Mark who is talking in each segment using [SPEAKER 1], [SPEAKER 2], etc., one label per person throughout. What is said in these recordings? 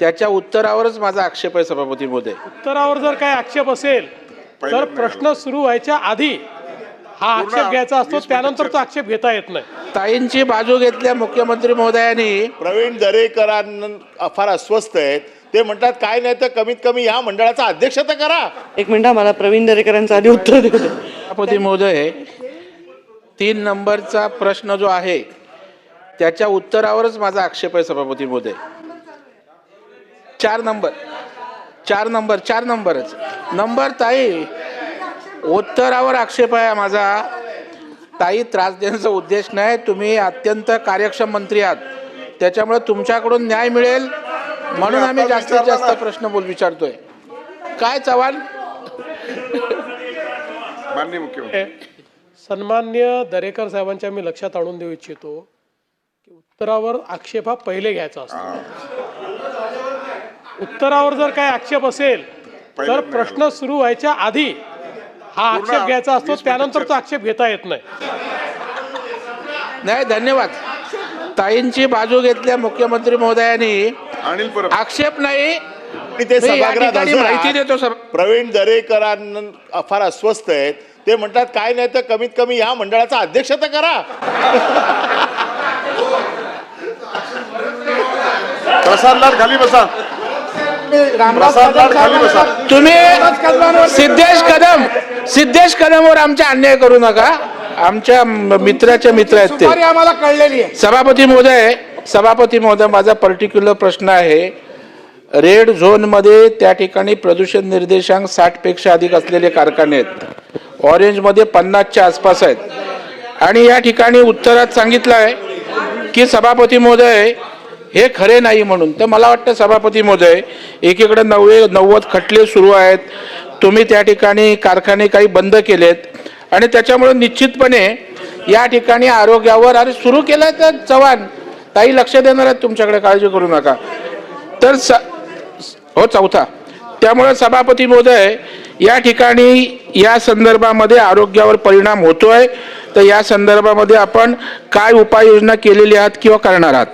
[SPEAKER 1] त्याच्या उत्तरावरच माझा आक्षेप आहे सभापती महोदय.
[SPEAKER 2] उत्तरावर जर काही आक्षेप असेल तर प्रश्न सुरू व्हायच्या आधी हा आक्षेप घ्यायचा असतो त्यानंतर तो आक्षेप घेता येत नाही.
[SPEAKER 1] ताईंची बाजू घेतल्या मुख्यमंत्री महोदयांनी.
[SPEAKER 3] प्रवीण दरेकरांना फार अस्वस्थ आहेत. ते म्हणतात काय नाही तर कमीत कमी या मंडळाचा अध्यक्ष तर करा.
[SPEAKER 4] एक मिनिट मला प्रवीण दरेकरांचं आधी उत्तर देऊ दे.
[SPEAKER 1] सभापती महोदय तीन नंबरचा प्रश्न जो आहे त्याच्या उत्तरावरच माझा आक्षेप आहे सभापती महोदय. चार नंबर. चार नंबर चार नंबरच. नंबर ताई उत्तरावर आक्षेप आहे माझा. ताई त्रास देण्याचा उद्देश नाही. तुम्ही अत्यंत कार्यक्षम मंत्री आहात. त्याच्यामुळे तुमच्याकडून न्याय मिळेल. म्हणून आम्ही जास्तीत जास्त प्रश्न बोल विचारतोय. काय चव्हाण?
[SPEAKER 5] माननीय मुख्यमंत्री.
[SPEAKER 2] सन्मान्य दरेकर साहेबांच्या मी लक्षात आणून देऊ इच्छितो की उत्तरावर आक्षेप हा पहिले घ्यायचा असतो. उत्तरावर जर काही आक्षेप असेल तर प्रश्न सुरू व्हायच्या आधी हा आक्षेप घ्यायचा असतो. त्यानंतर तो. आक्षेप घेता येत नाही.
[SPEAKER 1] नाही धन्यवाद. ताईंची बाजू घेतल्या मुख्यमंत्री महोदयांनी. आक्षेप नाही. माहिती. देतो सर.
[SPEAKER 3] प्रवीण दरेकरांना फार अस्वस्थ आहेत. ते म्हणतात काय नाही तर कमीत कमी या मंडळाचा अध्यक्ष तर करा.
[SPEAKER 5] प्रसाद लाड खाली बसा प्रसाद लाड खाली बसा
[SPEAKER 1] तुम्ही सिद्धेश कदम सिद्धेश कदमवर आमचा अन्याय करू नका. आमच्या म- मित्राचे मित्र आहेत ते.
[SPEAKER 6] आम्हाला कळलेली आहे.
[SPEAKER 1] सभापती महोदय सभापती महोदय माझा पर्टिक्युलर प्रश्न आहे. रेड झोनमध्ये त्या ठिकाणी प्रदूषण निर्देशांक साठपेक्षा अधिक असलेले कारखाने आहेत. ऑरेंजमध्ये पन्नासच्या आसपास आहेत. आणि या ठिकाणी उत्तरात सांगितलं आहे की सभापती महोदय हे खरे नाही म्हणून. तर मला वाटतं सभापती महोदय एकीकडे नव्वे नव्वद खटले सुरू आहेत. तुम्ही त्या ठिकाणी कारखाने काही बंद केलेत. आणि त्याच्यामुळे निश्चितपणे या ठिकाणी आरोग्यावर अरे सुरू केलं तर चव्हाण. ताई लक्ष देणार आहेत तुमच्याकडे काळजी करू नका. तर स हो चौथा. त्यामुळे सभापती महोदय या ठिकाणी या संदर्भामध्ये आरोग्यावर परिणाम होतोय. तर या संदर्भामध्ये आपण काय उपाययोजना केलेली आहात किंवा करणार आहात?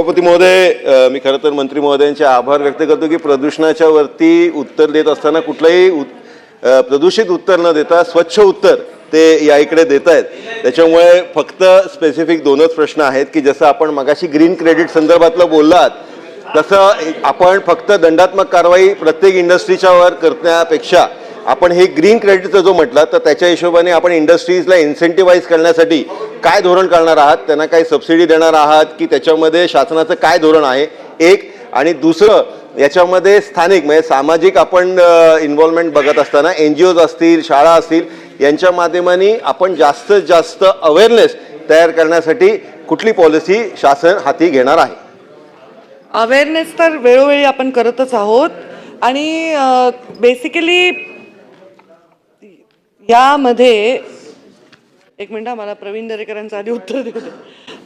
[SPEAKER 7] सभापती महोदय मी खरं तर मंत्री महोदयांचे आभार व्यक्त करतो की प्रदूषणाच्या वरती उत्तर देत असताना कुठलंही प्रदूषित उत्तर न देता स्वच्छ उत्तर ते या इकडे देत आहेत त्याच्यामुळे फक्त स्पेसिफिक दोनच प्रश्न आहेत की जसं आपण मगाशी ग्रीन क्रेडिट संदर्भातलं बोललात तसं आपण फक्त दंडात्मक कारवाई प्रत्येक इंडस्ट्रीच्या वर करण्यापेक्षा आपण हे ग्रीन क्रेडिटचं जो म्हटलं तर त्याच्या हिशोबाने आपण इंडस्ट्रीजला इन्सेंटिवाईज करण्यासाठी काय धोरण करणार आहात त्यांना काही सबसिडी देणार आहात की त्याच्यामध्ये शासनाचं काय धोरण आहे एक. आणि दुसरं याच्यामध्ये स्थानिक म्हणजे सामाजिक आपण इन्व्हॉल्वमेंट बघत असताना एन जी ओज असतील शाळा असतील यांच्या माध्यमाने आपण जास्तीत जास्त अवेअरनेस तयार करण्यासाठी कुठली पॉलिसी शासन हाती घेणार आहे?
[SPEAKER 4] अवेअरनेस तर वेळोवेळी आपण करतच आहोत. आणि बेसिकली यामध्ये एक मिनिट मला प्रवीण दरेकरांचं आधी उत्तर देऊ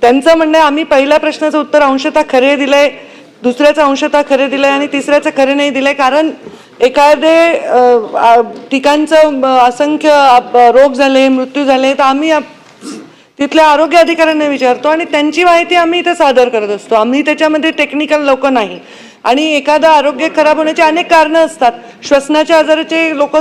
[SPEAKER 4] त्यांचं म्हणणं आहे आम्ही पहिल्या प्रश्नाचं उत्तर अंशतः खरे दिलंय दुसऱ्याचं अंशतः खरे दिलंय आणि तिसऱ्याचं खरे नाही दिलंय कारण एखादे ठिकाणचं असंख्य रोग झाले मृत्यू झाले तर आम्ही तिथल्या आरोग्य अधिकाऱ्यांना विचारतो आणि त्यांची माहिती आम्ही इथे सादर करत असतो. आम्ही त्याच्यामध्ये टेक्निकल लोक नाही. आणि एखादं आरोग्य खराब होण्याची अनेक कारणं असतात. श्वसनाच्या आजाराचे लोक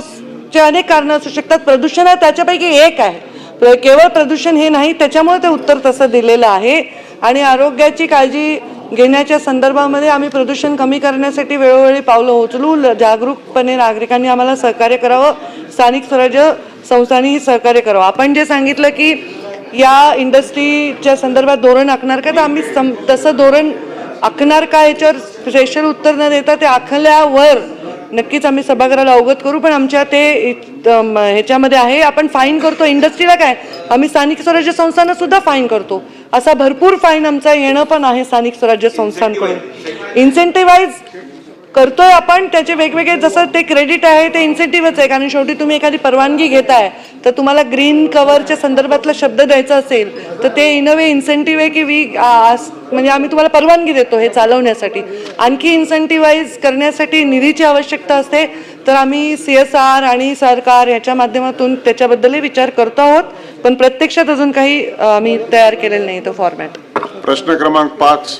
[SPEAKER 4] चे अनेक कारणं असू शकतात. प्रदूषण हा त्याच्यापैकी एक आहे. केवळ प्रदूषण हे नाही त्याच्यामुळे ते उत्तर तसं दिलेलं आहे. आणि आरोग्याची काळजी घेण्याच्या संदर्भामध्ये आम्ही प्रदूषण कमी करण्यासाठी वेळोवेळी पावलं उचलू जागरूकपणे नागरिकांनी आम्हाला सहकार्य करावं. स्थानिक स्वराज्य संस्थांनीही सहकार्य करावं. आपण जे सांगितलं की या इंडस्ट्रीच्या संदर्भात धोरण आखणार का तर आम्ही सम तसं धोरण आखणार का याच्यावर स्पेशल उत्तर न देता ते आखल्यावर नक्कीच आम्ही सभागृहाला अवगत करू पण आमच्या ते ह्याच्यामध्ये आहे आपण फाईन करतो. इंडस्ट्रीला काय? आम्ही स्थानिक स्वराज्य संस्थांना सुद्धा फाईन करतो. असा भरपूर फाईन आमचा येणं पण आहे स्थानिक स्वराज्य संस्थांकडून. इन्सेंटिव्हाइज करतोय आपण त्याचे वेगवेगळे जसं ते क्रेडिट आहे ते इन्सेंटिव्हच आहे. कारण शेवटी तुम्ही एखादी परवानगी घेताय तर तुम्हाला ग्रीन कव्हरच्या संदर्भातला शब्द द्यायचा असेल तर ते इन अ वे इन्सेंटिव्ह आहे की वी म्हणजे आम्ही तुम्हाला परवानगी देतो हे चालवण्यासाठी. आणखी इन्सेंटिव्हाइज करण्यासाठी निधीची आवश्यकता असते तर आम्ही सी एस आर आणि सरकार याच्या माध्यमातून त्याच्याबद्दलही विचार करतो आहोत पण प्रत्यक्षात अजून काही आम्ही तयार केलेलं नाही तो फॉर्मॅट
[SPEAKER 5] प्रश्न क्रमांक पाच.